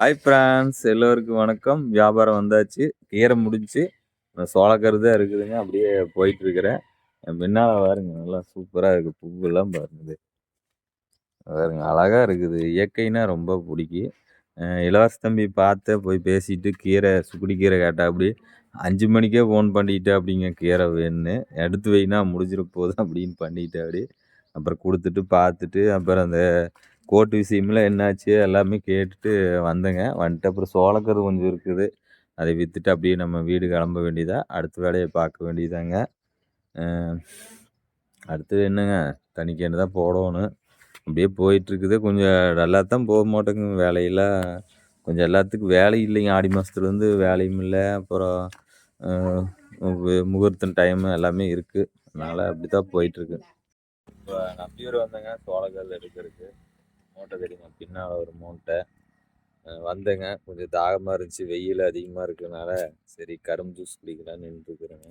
Hi France எல்லோருக்கும் வணக்கம். வியாபாரம் வந்தாச்சு. கீரை முடிஞ்சு. சோளக்கரு தான் இருக்குதுங்க. அப்படியே போயிட்டுருக்கிறேன். பின்னால் பாருங்க. நல்லா சூப்பராக இருக்குது பூவெல்லாம் பாருங்க. பாருங்க. அழகாக இருக்குது. இயற்கைனா ரொம்ப பிடிக்கும். இலவச தம்பி பார்த்து போய் பேசிட்டு கீரை சுக்குடி கீரை கேட்டா அப்படி அஞ்சு மணிக்கே ஃபோன் பண்ணிட்டேன் அப்படிங்க கீரை வேணுன்னு எடுத்து வைனா முடிஞ்சிட போகுது அப்படின்னு பண்ணிட்டு அப்படி. அப்புறம் கொடுத்துட்டு பார்த்துட்டு அப்புறம் அந்த கோர்ட் விஷயமில் என்னாச்சு? எல்லாமே கேட்டுட்டு வந்தேங்க. வந்துட்டு அப்புறம் சோளக்கரு கொஞ்சம் இருக்குது. அதை விற்றுட்டு அப்படியே நம்ம வீடு கிளம்ப வேண்டியதாக அடுத்த வேலையை பார்க்க வேண்டியதாங்க. அடுத்தது என்னங்க? தனிக்கேண்டு தான் போடணும்? அப்படியே போயிட்டுருக்குது. கொஞ்சம் நல்லா தான் போக மாட்டேங்க வேலையெல்லாம் கொஞ்சம் எல்லாத்துக்கும் வேலை இல்லைங்க. ஆடி மாதத்துலேருந்து வேலையும் இல்லை. அப்புறம் முகூர்த்தம் டைமு எல்லாமே இருக்குது அதனால் அப்படி தான் போயிட்டுருக்கு. இப்போ நம்பியூர் வந்தேங்க. சோளக்கல் எடுக்கிறதுக்கு. மூட்டை தெரியுங்க பின்னால் ஒரு மூட்டை. வந்தேங்க. கொஞ்சம் தாகமாக இருந்துச்சு. வெயில் அதிகமாக இருக்கிறனால சரி கரும்பு ஜூஸ் குடிக்கலான்னு நின்றுருக்குறேங்க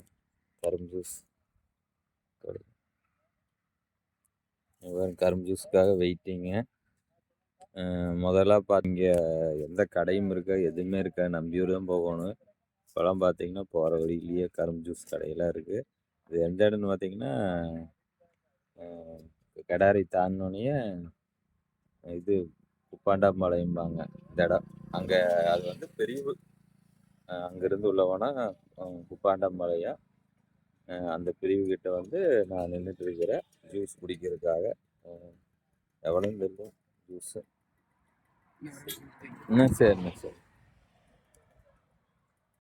கரும்பு ஜூஸ் கரும்பு ஜூஸுக்காக வெயிட்டிங்க முதல்ல பார்த்தீங்க எந்த கடையும் இருக்கா எதுவுமே இருக்கா நம்பியூர் தான் போகணும். இப்போலாம் பார்த்தீங்கன்னா போகிற வழியிலேயே கரும்பு ஜூஸ் கடையெல்லாம் இருக்குது இது எந்த இடம்னு பார்த்தீங்கன்னா கடாரி தாண்டினோடனே இது குப்பாண்டாம்பாளையம்பாங்க இந்த இடம். அங்கே அது வந்து பிரிவு. அங்கேருந்து உள்ள போனால் குப்பாண்டாம்பாளையம். அந்த பிரிவு கிட்ட வந்து நான் நின்றுட்டு இருக்கிறேன். ஜூஸ் குடிக்கிறதுக்காக. எவ்வளோன்னு தெரியும் ஜூஸு. சரிண்ணா சரி.